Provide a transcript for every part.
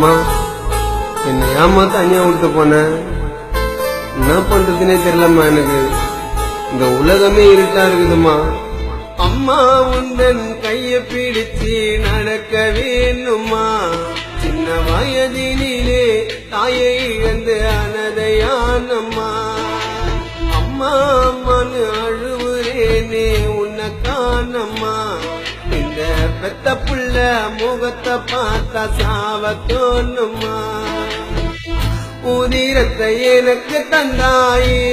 அம்மா என்னை ஏமா தனியா விட்டு போன? என்ன பண்றதுனே தெரியலம்மா எனக்கு. இந்த உலகமே இருட்டா இருக்குதும்மா. அம்மா உந்தன் கைய பிடிச்சு நடக்க வேணுமா சின்ன வயதினிலே தாயை இழந்து அனதையானம்மா. அம்மா அம்மான்னு அழுவுறேனே உன்னை காணம்மா. பெத்த புள்ள முகத்தை பார்த்தா சாவ தோணுமா? உதிரத்தை எனக்கு தந்தாயே.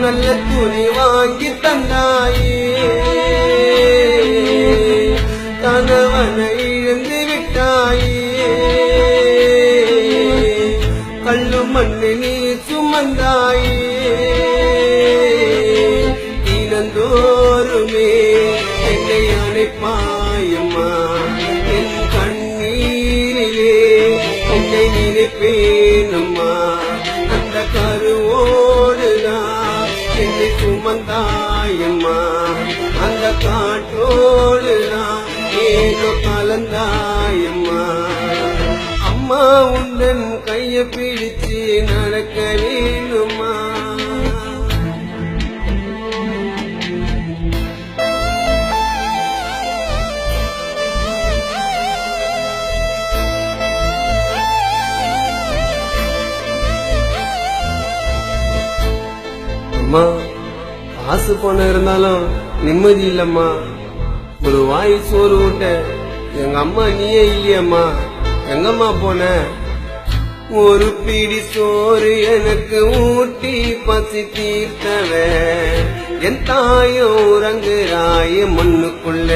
நல்ல துணி வாங்கி தந்தாயே. என்னை சுமந்தாயம்மா. அந்த காற்றோடுதான் ஏதோ கலந்தாயம்மா. அம்மா உந்தன் கைய பிடிச்சு நடக்கவே அம்மா காசு பணம் இருந்தாலும் நிம்மதி இல்லம்மா. ஒரு வாய் சோறு ஊட்ட எங்க அம்மா நீயே இல்லையம்மா. எங்கம்மா போன? ஒரு பிடி சோறு எனக்கு ஊட்டி பசி தீர்த்தவ. என் தாயோ உறங்குறாய மண்ணுக்குள்ள.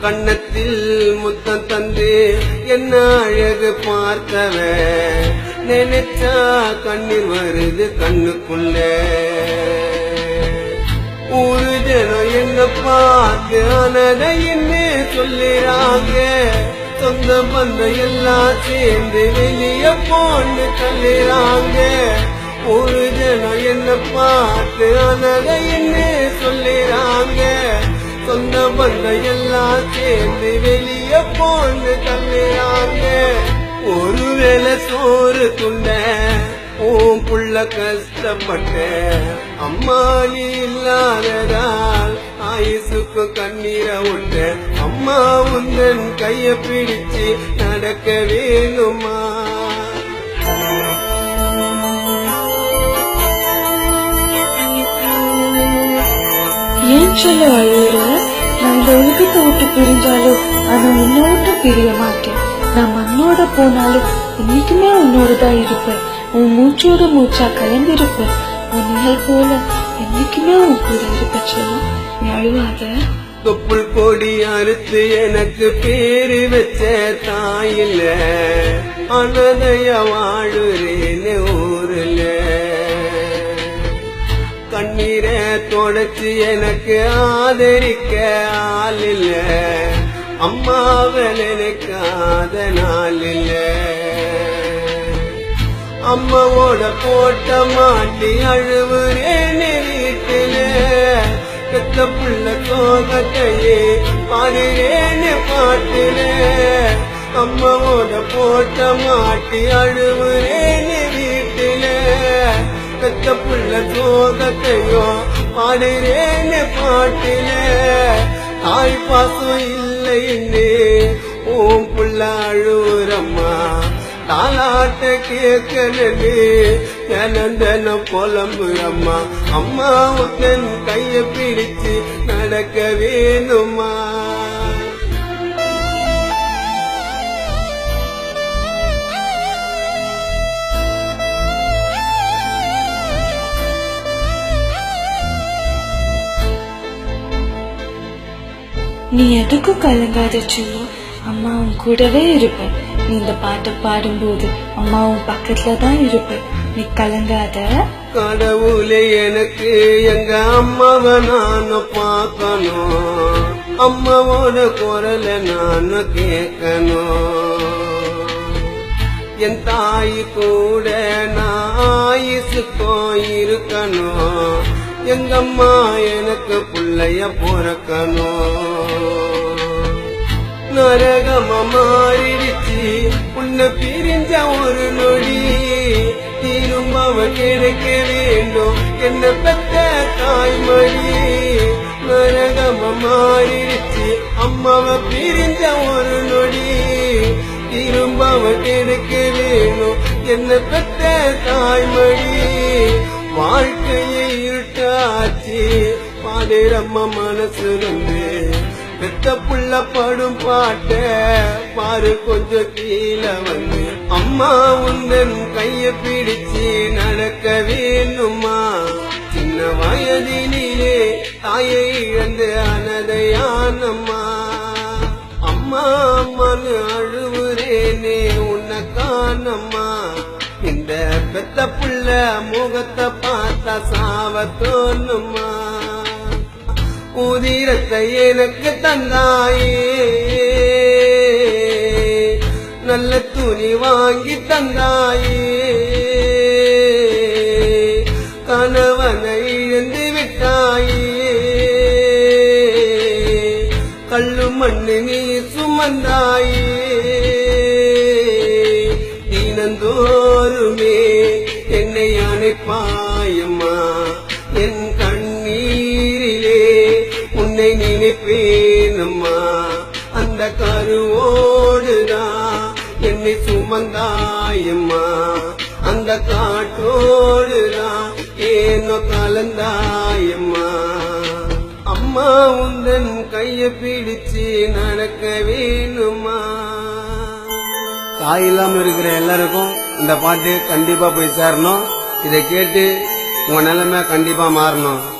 கண்ணத்தில் முத்தம் தந்து என்ன அழகு பார்த்தவன் நினைச்சா கண்ணீர் வருது கண்ணுக்குள்ள. ஒரு ஜனம் என்ன பார்த்து என்ன சொல்லுறாங்க. சொந்த பந்தம் எல்லாம் சேர்ந்து வெளிய போன்னு தள்ளிறாங்க. ஒரு ஜனம் என்ன பார்த்து என்ன சொல்லிடுறாங்க சொந்த பந்தம் எல்லாம் சேர்ந்து வெளிய போன்னு தள்ளிறாங்க. ஒருவேளை சோறு துண்ட ஓம் புள்ள கஷ்டப்பட்ட அம்மா நீ இல்லாததால் ஆயுசுக்கு கண்ணீரை விட்ட அம்மா உந்தன் கைய பிடிச்சு நடக்க வேணுமா ஏன் சொல்ல அழுகிற நான் இந்த உலகத்தை விட்டு பிரிஞ்சாலும் அதை உன்னை விட்டு பிரிய மாட்டேன். நான் மண்ணோட போனாலும் என்னைக்குமே உன்னோட தான் இருப்பேன். உன் மூச்சோட மூச்சா கலந்திருப்பேன். உன் நிழல் போல என்னைக்குமே உன் கூட இருப்பேன் சொல்லும் நீ அழுவாத. தொப்புள் கொடி அறுத்து எனக்கு பேரு வச்ச தாயில அனதைய வாழுறேன்னு ஊருல. கண்ணீரை தொடச்சு எனக்கு ஆதரிக்க ஆளில்லை. அம்மாவை நினைக்காத நாள் இல்ல அம்மாவோட போட்ட மாட்டி அழுவுறேன் வீட்டில. பெத்த புள்ள சோகத்தையே பாடுறேன்னு பாட்டுல. அம்மாவோட போட்ட மாட்டி அழுவுறேன்னு வீட்டில. பெத்த புள்ள சோகத்தையோ பாடுறேன்னு பாட்டுல. தாய் பாசம் இல்லைன்னு ஓம் புள்ள அழுவுறம்மா தாலாட்ட கேட்கனது தினம் புலம்புறம்மா அம்மா உத்தன் கைய பிடிச்சு நடக்க வேணுமா நீ எதுக்கும் கலங்காத சொல்லு அம்மா உன் கூடவே இருப்பேன். நீ இந்த பாட்டை பாடும்போது அம்மா உன் பக்கத்துல தான் இருப்பேன். நீ கலங்காத. கடவுளே எனக்கு எங்க அம்மாவை நான் பார்க்கணும். அம்மாவோட குரல நான் கேட்கணும். என் தாய் கூட நான் ஆயுசுக்கும் இருக்கணும் எங்க அம்மா எனக்கு புள்ளைய பிறக்கணும். நரகமா மாறிடுச்சு. உன்னை பிரிஞ்ச ஒரு நொடி. திரும்பவ கிடைக்க வேண்டும். என்ன பெத்த தாய்மொழி நரகமா மாறிடுச்சு. அம்மாவை பிரிஞ்ச ஒரு நொடி. திரும்பவ கிடைக்க வேணும் என்ன பெத்த தாய்மொழி வாழ்க்கையை இருட்டாச்சே. பாதிரம்ம மனசு வந்து பெத்த புள்ள படும் பாட்ட பாரு கொஞ்சம் கீழே வந்து. அம்மா உந்தன் கைய பிடிச்சு நடக்க வேணுமா? சின்ன வயதினிலே தாயை இழந்து அனதையானம்மா அம்மா அம்மான்னு அழுவுறேனே உன்னை காணம்மா. இந்த பெத்த புள்ள முகத்தை பார்த்தா சாவ தோணுமா உதிரத்தை எனக்கு தந்தாயே. நல்ல துணி வாங்கி தந்தாயே. கணவனை இழந்து விட்டாயே. கல்லு மண்ணு நீ சுமந்தாயே. தினந்தோ அந்த கருவோடுதான் என்னை சுமந்தாயம்மா அந்த காற்றோடுதான் ஏனோ கலந்தாயம்மா அம்மா உந்தன் கைய பிடிச்சு நடக்க வேணுமா? தாய் இல்லாம இருக்கிற எல்லாருக்கும் இந்த பாட்டு கண்டிப்பா போய் சேரணும். இதை கேட்டு உங்க நிலைமை கண்டிப்பா மாறணும்.